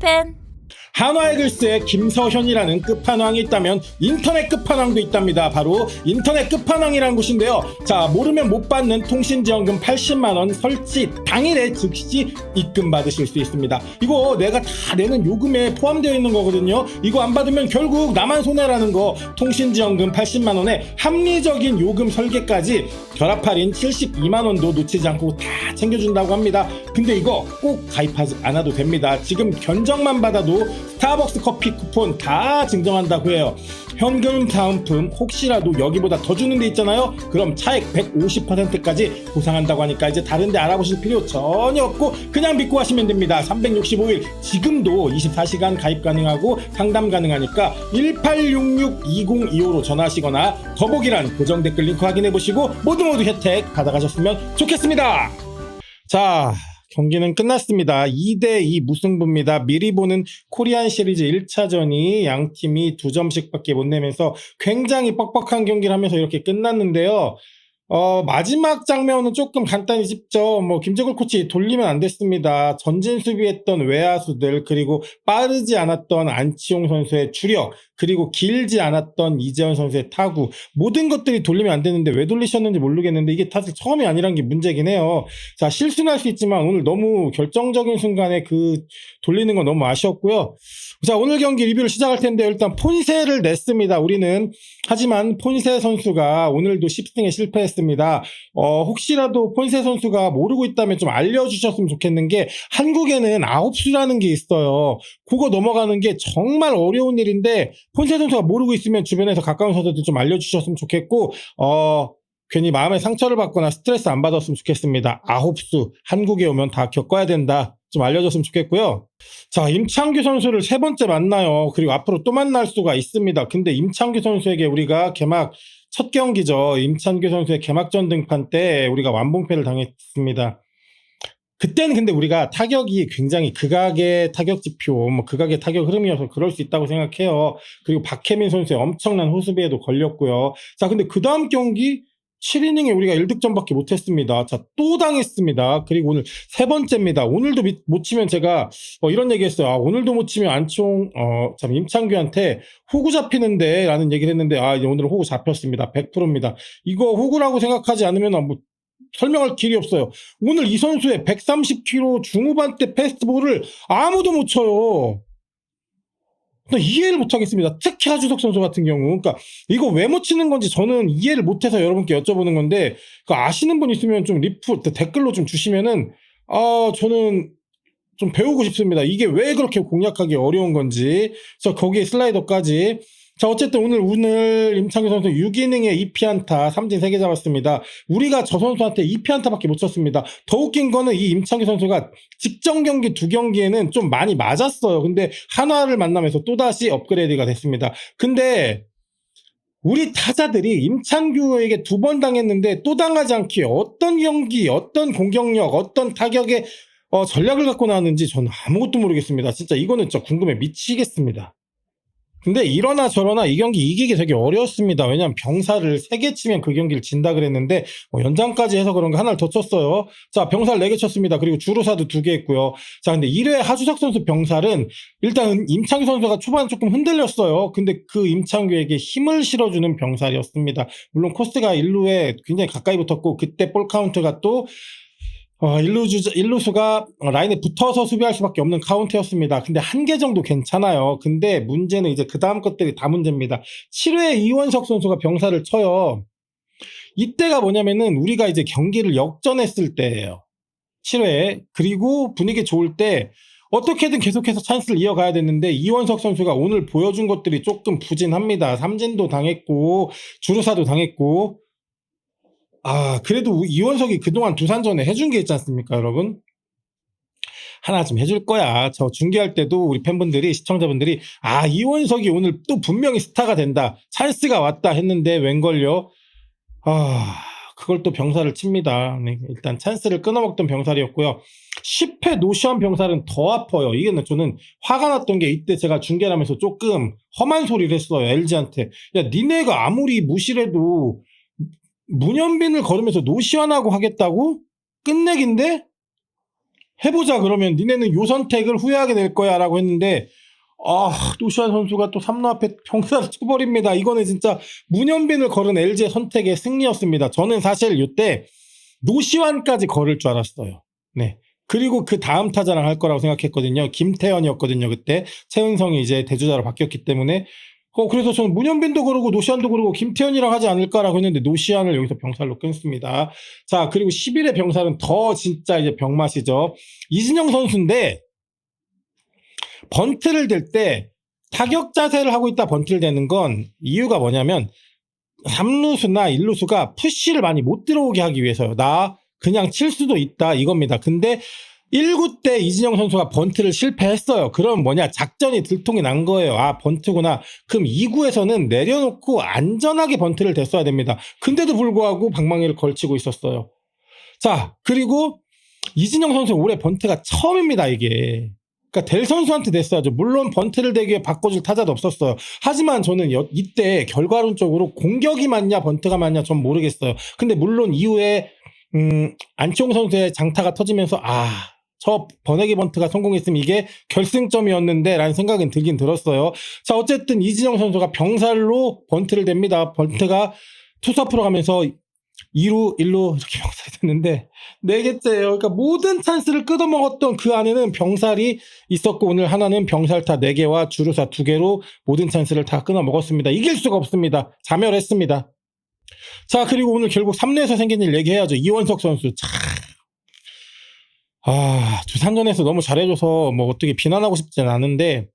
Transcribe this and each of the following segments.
happen. 한화이글스에 김서현이라는 끝판왕이 있다면 인터넷 끝판왕도 있답니다. 바로 인터넷 끝판왕이라는 곳인데요. 자 모르면 못 받는 통신지원금 80만 원 설치 당일에 즉시 입금 받으실 수 있습니다. 이거 내가 다 내는 요금에 포함되어 있는 거거든요. 이거 안 받으면 결국 나만 손해라는 거. 통신지원금 80만 원에 합리적인 요금 설계까지 결합 할인 72만 원도 놓치지 않고 다 챙겨준다고 합니다. 근데 이거 꼭 가입하지 않아도 됩니다. 지금 견적만 받아도 스타벅스 커피 쿠폰 다 증정한다고 해요. 현금 사은품 혹시라도 여기보다 더 주는 데 있잖아요. 그럼 차액 150%까지 보상한다고 하니까 이제 다른 데 알아보실 필요 전혀 없고 그냥 믿고 하시면 됩니다. 365일 지금도 24시간 가입 가능하고 상담 가능하니까 1866-2025로 전화하시거나 더보기란 고정 댓글 링크 확인해 보시고 모두 모두 혜택 받아가셨으면 좋겠습니다. 자, 경기는 끝났습니다. 2대2 무승부입니다. 미리 보는 코리안 시리즈 1차전이 양 팀이 두 점씩밖에 못 내면서 굉장히 뻑뻑한 경기를 하면서 이렇게 끝났는데요. 어, 마지막 장면은 조금 간단히 짚죠. 뭐, 김재걸 코치 돌리면 안 됐습니다. 전진 수비했던 외야수들, 그리고 빠르지 않았던 안치홍 선수의 주력, 그리고 길지 않았던 이재현 선수의 타구, 모든 것들이 돌리면 안 되는데 왜 돌리셨는지 모르겠는데 이게 사실 처음이 아니란 게 문제긴 해요. 자, 실수는 할 수 있지만 오늘 너무 결정적인 순간에 그 돌리는 건 너무 아쉬웠고요. 자, 오늘 경기 리뷰를 시작할 텐데 일단 폰세를 냈습니다. 우리는 하지만 폰세 선수가 오늘도 10승에 실패했습니다. 어, 혹시라도 폰세 선수가 모르고 있다면 좀 알려주셨으면 좋겠는 게 한국에는 아홉 수라는 게 있어요. 그거 넘어가는 게 정말 어려운 일인데 폰세 선수가 모르고 있으면 주변에서 가까운 선수들 좀 알려주셨으면 좋겠고 어, 괜히 마음에 상처를 받거나 스트레스 안 받았으면 좋겠습니다. 아홉 수 한국에 오면 다 겪어야 된다. 좀 알려줬으면 좋겠고요. 자, 임창규 선수를 세 번째 만나요. 그리고 앞으로 또 만날 수가 있습니다. 근데 임창규 선수에게 우리가 개막 첫 경기죠. 임창규 선수의 개막전 등판 때 우리가 완봉패를 당했습니다. 그때는 근데 우리가 타격이 굉장히 극악의 타격 지표, 뭐 극악의 타격 흐름이어서 그럴 수 있다고 생각해요. 그리고 박혜민 선수의 엄청난 호수비에도 걸렸고요. 자, 근데 그 다음 경기 7이닝에 우리가 1득점밖에 못했습니다. 자, 또 당했습니다. 그리고 오늘 세 번째입니다. 오늘도 미- 못 치면 제가 어, 이런 얘기 했어요. 아, 오늘도 못 치면 안치홍, 어, 참, 임창규한테 호구 잡히는데 라는 얘기를 했는데, 아, 이제 오늘은 호구 잡혔습니다. 100%입니다. 이거 호구라고 생각하지 않으면 뭐, 설명할 길이 없어요. 오늘 이 선수의 130km 중후반대 패스트볼을 아무도 못 쳐요. 나 이해를 못하겠습니다. 특히 하주석 선수 같은 경우. 그러니까 이거 왜 못 치는 건지 저는 이해를 못해서 여러분께 여쭤보는 건데 그 아시는 분 있으면 좀 리프 댓글로 좀 주시면은 아 저는 좀 배우고 싶습니다. 이게 왜 그렇게 공략하기 어려운 건지. 그래서 거기에 슬라이더까지. 자, 어쨌든 오늘, 오늘 임창규 선수 6이닝에 2피안타, 삼진 3개 잡았습니다. 우리가 저 선수한테 2피안타밖에 못 쳤습니다. 더 웃긴 거는 이 임창규 선수가 직전 경기 두 경기에는 좀 많이 맞았어요. 근데 한화를 만나면서 또다시 업그레이드가 됐습니다. 근데 우리 타자들이 임창규에게 두 번 당했는데 또 당하지 않기에 어떤 경기, 어떤 공격력, 어떤 타격의 어, 전략을 갖고 나왔는지 저는 아무것도 모르겠습니다. 진짜 이거는 진짜 궁금해 미치겠습니다. 근데 이러나 저러나 이 경기 이기기 되게 어려웠습니다. 왜냐면 병사를 세개 치면 그 경기를 진다 그랬는데 뭐 연장까지 해서 그런가 하나를 더 쳤어요. 자 병사를 네개 쳤습니다. 그리고 주루사도 두개 했고요. 자 근데 1회 하주석 선수 병살은 일단 임창규 선수가 초반에 조금 흔들렸어요. 근데 그 임창규에게 힘을 실어주는 병살이었습니다. 물론 코스가 1루에 굉장히 가까이 붙었고 그때 볼 카운트가 또 어, 일루주, 일루수가 라인에 붙어서 수비할 수밖에 없는 카운트였습니다. 근데 한 개 정도 괜찮아요. 근데 문제는 이제 그 다음 것들이 다 문제입니다. 7회 이원석 선수가 병사를 쳐요. 이때가 뭐냐면은 우리가 이제 경기를 역전했을 때예요. 7회. 그리고 분위기 좋을 때 어떻게든 계속해서 찬스를 이어가야 되는데 이원석 선수가 오늘 보여준 것들이 조금 부진합니다. 삼진도 당했고 주루사도 당했고 아, 그래도 이원석이 그동안 두산전에 해준 게 있지 않습니까, 여러분? 하나 좀 해줄 거야. 저 중계할 때도 우리 팬분들이, 시청자분들이, 아, 이원석이 오늘 또 분명히 스타가 된다. 찬스가 왔다 했는데, 웬걸요? 아, 그걸 또 병사를 칩니다. 네, 일단 찬스를 끊어먹던 병살이었고요. 10회 노시한 병살은 더 아파요. 이게 저는 화가 났던 게 이때 제가 중계를 하면서 조금 험한 소리를 했어요. LG한테. 야, 니네가 아무리 무시해도 문현빈을 걸으면서 노시환하고 하겠다고? 끝내기인데? 해보자 그러면 니네는 요 선택을 후회하게 될 거야라고 했는데 아 노시안 선수가 또 3루 앞에 병사를 쳐버립니다. 이거는 진짜 문현빈을 걸은 LG의 선택의 승리였습니다. 저는 사실 이때 노시환까지 걸을 줄 알았어요. 네. 그리고 그 다음 타자랑 할 거라고 생각했거든요. 김태현이었거든요. 그때 최은성이 이제 대주자로 바뀌었기 때문에 어 그래서 저는 문현빈도 그러고 노시안도 그러고 김태현이랑 하지 않을까라고 했는데 노시안을 여기서 병살로 끊습니다. 자 그리고 10일의 병살은 더 진짜 이제 병맛이죠. 이진영 선수인데 번트를 댈때 타격 자세를 하고 있다 번트를 대는 건 이유가 뭐냐면 3루수나 1루수가 푸시를 많이 못 들어오게 하기 위해서요. 나 그냥 칠 수도 있다 이겁니다. 근데 1구 때 이진영 선수가 번트를 실패했어요. 그럼 뭐냐 작전이 들통이 난 거예요. 아 번트구나. 그럼 2구에서는 내려놓고 안전하게 번트를 댔어야 됩니다. 근데도 불구하고 방망이를 걸치고 있었어요. 자 그리고 이진영 선수 올해 번트가 처음입니다 이게. 그러니까 델 선수한테 됐어야죠. 물론 번트를 대기 위해 바꿔줄 타자도 없었어요. 하지만 저는 여- 이때 결과론적으로 공격이 맞냐 번트가 맞냐 전 모르겠어요. 근데 물론 이후에 음, 안치홍 선수의 장타가 터지면서 아, 저 번외기 번트가 성공했으면 이게 결승점이었는데 라는 생각은 들긴 들었어요. 자, 어쨌든 이진영 선수가 병살로 번트를 댑니다. 번트가 투수 앞으로 가면서 2루, 1루 이렇게 병살이 됐는데 네 개째예요. 그러니까 모든 찬스를 끄덕먹었던 그 안에는 병살이 있었고 오늘 하나는 병살타 4개와 주루사 2개로 모든 찬스를 다 끊어 먹었습니다. 이길 수가 없습니다. 자멸했습니다. 자, 그리고 오늘 결국 3루에서 생긴 일 얘기해야죠. 이원석 선수. 참. 아, 두산전에서 너무 잘해줘서 뭐 어떻게 비난하고 싶진 않은데,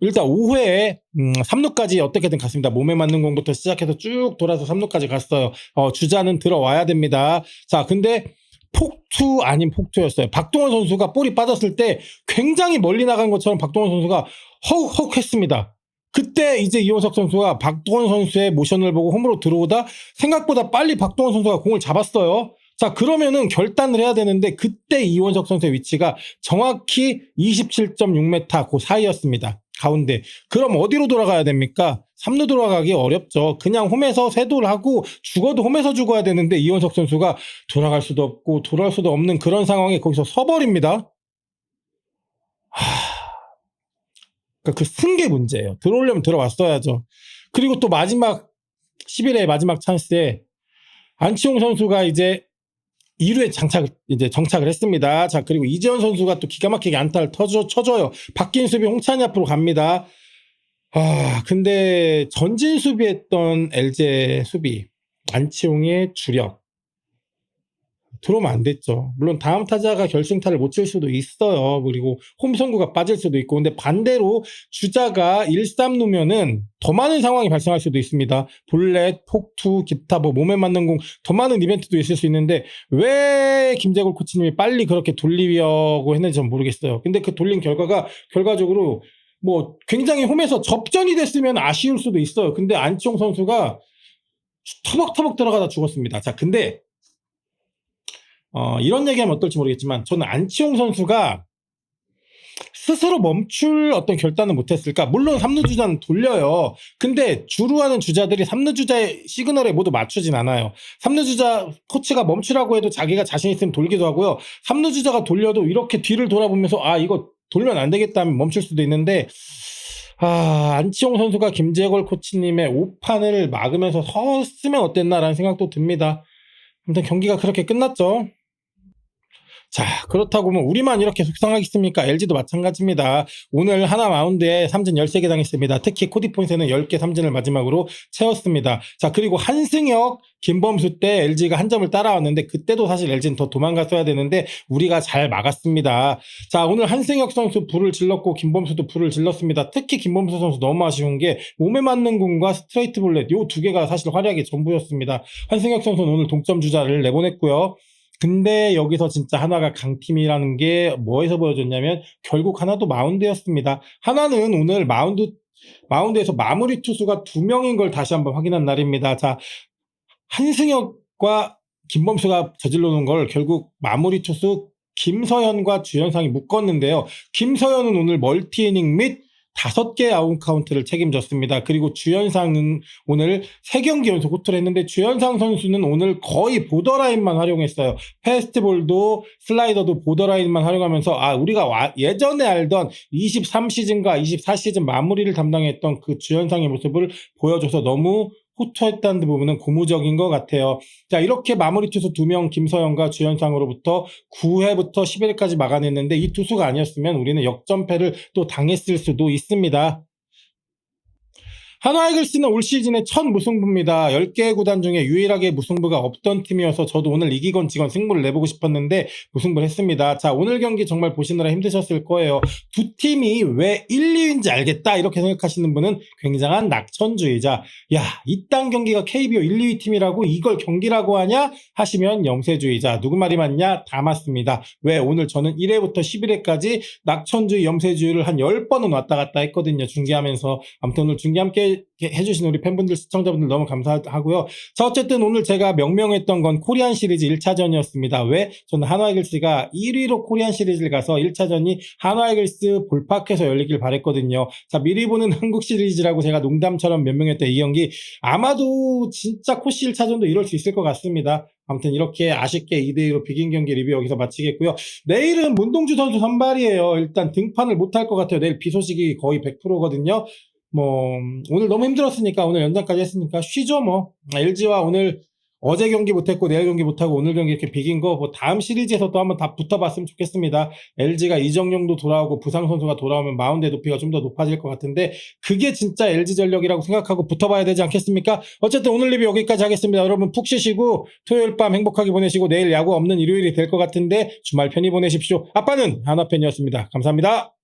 일단 5회에, 음, 3루까지 어떻게든 갔습니다. 몸에 맞는 공부터 시작해서 쭉 돌아서 3루까지 갔어요. 어, 주자는 들어와야 됩니다. 자, 근데 폭투 아닌 폭투였어요. 박동원 선수가 볼이 빠졌을 때 굉장히 멀리 나간 것처럼 박동원 선수가 헉헉 했습니다. 그때 이제 이원석 선수가 박동원 선수의 모션을 보고 홈으로 들어오다 생각보다 빨리 박동원 선수가 공을 잡았어요. 자, 그러면은 결단을 해야 되는데 그때 이원석 선수의 위치가 정확히 27.6m 그 사이였습니다. 가운데. 그럼 어디로 돌아가야 됩니까? 3루 돌아가기 어렵죠. 그냥 홈에서 세도를 하고 죽어도 홈에서 죽어야 되는데 이원석 선수가 돌아갈 수도 없고 돌아올 수도 없는 그런 상황에 거기서 서버립니다. 그러니까 그 승계 문제예요. 들어오려면 들어왔어야죠. 그리고 또 마지막 11회 마지막 찬스에 안치홍 선수가 이제 2루에 장착 이제 정착을 했습니다. 자 그리고 이재현 선수가 또 기가 막히게 안타를 터져 쳐줘요. 바뀐 수비 홍찬이 앞으로 갑니다. 아 근데 전진 수비했던 LG 수비 안치홍의 주력 들어오면 안 됐죠. 물론 다음 타자가 결승타를 못 칠 수도 있어요. 그리고 홈 선구가 빠질 수도 있고 근데 반대로 주자가 1, 3루면은 더 많은 상황이 발생할 수도 있습니다. 볼넷, 폭투, 기타 뭐 몸에 맞는 공 더 많은 이벤트도 있을 수 있는데 왜 김재골 코치님이 빨리 그렇게 돌리려고 했는지 전 모르겠어요. 근데 그 돌린 결과가 결과적으로 뭐 굉장히 홈에서 접전이 됐으면 아쉬울 수도 있어요. 근데 안치홍 선수가 터벅터벅 들어가다 죽었습니다. 자, 근데 어, 이런 얘기하면 어떨지 모르겠지만 저는 안치홍 선수가 스스로 멈출 어떤 결단을 못했을까? 물론 3루 주자는 돌려요. 근데 주루 하는 주자들이 3루 주자의 시그널에 모두 맞추진 않아요. 3루 주자 코치가 멈추라고 해도 자기가 자신 있으면 돌기도 하고요. 3루 주자가 돌려도 이렇게 뒤를 돌아보면서 아 이거 돌면 안 되겠다 하면 멈출 수도 있는데 아 안치홍 선수가 김재걸 코치님의 오판을 막으면서 섰으면 어땠나라는 생각도 듭니다. 아무튼 경기가 그렇게 끝났죠. 자, 그렇다고 뭐 우리만 이렇게 속상하겠습니까? LG도 마찬가지입니다. 오늘 하나 마운드에 삼진 13개 당했습니다. 특히 코디폰스는 10개 삼진을 마지막으로 채웠습니다. 자, 그리고 한승혁, 김범수 때 LG가 한 점을 따라왔는데 그때도 사실 LG는 더 도망갔어야 되는데 우리가 잘 막았습니다. 자, 오늘 한승혁 선수 불을 질렀고 김범수도 불을 질렀습니다. 특히 김범수 선수 너무 아쉬운 게 몸에 맞는 공과 스트레이트 볼넷 요두 개가 사실 활약의 전부였습니다. 한승혁 선수는 오늘 동점 주자를 내보냈고요. 근데 여기서 진짜 하나가 강팀이라는 게 뭐에서 보여줬냐면 결국 하나도 마운드였습니다. 하나는 오늘 마운드 마운드에서 마무리 투수가 두 명인 걸 다시 한번 확인한 날입니다. 자, 한승혁과 김범수가 저질러 놓은 걸 결국 마무리 투수 김서현과 주현상이 묶었는데요. 김서현은 오늘 멀티 이닝 및 다섯 개 아웃 카운트를 책임졌습니다. 그리고 주현상은 오늘 세 경기 연속 호투를 했는데 주현상 선수는 오늘 거의 보더라인만 활용했어요. 패스트볼도 슬라이더도 보더라인만 활용하면서 아 우리가 와- 예전에 알던 23시즌과 24시즌 마무리를 담당했던 그 주현상의 모습을 보여줘서 너무 호투했다는 부분은 고무적인 것 같아요. 자, 이렇게 마무리 투수 두 명 김서영과 주현상으로부터 9회부터 11회까지 막아냈는데 이 투수가 아니었으면 우리는 역전패를 또 당했을 수도 있습니다. 한화 이글스는 올 시즌의 첫 무승부입니다. 10개 구단 중에 유일하게 무승부가 없던 팀이어서 저도 오늘 이기건 지건 승부를 내보고 싶었는데 무승부를 했습니다. 자, 오늘 경기 정말 보시느라 힘드셨을 거예요. 두 팀이 왜 1, 2위인지 알겠다 이렇게 생각하시는 분은 굉장한 낙천주의자. 야, 이딴 경기가 KBO 1, 2위 팀이라고 이걸 경기라고 하냐 하시면 염세주의자. 누구 말이 맞냐? 다 맞습니다. 왜 오늘 저는 1회부터 11회까지 낙천주의, 염세주의를 한 10번은 왔다 갔다 했거든요. 중계하면서. 아무튼 오늘 중계 함께 해주신 우리 팬분들, 시청자분들 너무 감사하고요. 자, 어쨌든 오늘 제가 명명했던 건 코리안 시리즈 1차전이었습니다. 왜? 저는 한화이글스가 1위로 코리안 시리즈를 가서 1차전이 한화이글스 볼파크에서 열리길 바랬거든요. 자, 미리 보는 한국 시리즈라고 제가 농담처럼 명명했던 이 경기 아마도 진짜 코시 1차전도 이럴 수 있을 것 같습니다. 아무튼 이렇게 아쉽게 2대2로 비긴 경기 리뷰 여기서 마치겠고요. 내일은 문동주 선수 선발이에요. 일단 등판을 못할 것 같아요. 내일 비 소식이 거의 100%거든요. 뭐 오늘 너무 힘들었으니까 오늘 연장까지 했으니까 쉬죠 뭐. LG와 오늘 어제 경기 못했고 내일 경기 못하고 오늘 경기 이렇게 비긴 거 뭐 다음 시리즈에서 또 한번 다 붙어봤으면 좋겠습니다. LG가 이정용도 돌아오고 부상 선수가 돌아오면 마운드의 높이가 좀 더 높아질 것 같은데 그게 진짜 LG 전력이라고 생각하고 붙어봐야 되지 않겠습니까? 어쨌든 오늘 리뷰 여기까지 하겠습니다. 여러분 푹 쉬시고 토요일 밤 행복하게 보내시고 내일 야구 없는 일요일이 될 것 같은데 주말 편히 보내십시오. 아빠는 한화 팬이었습니다. 감사합니다.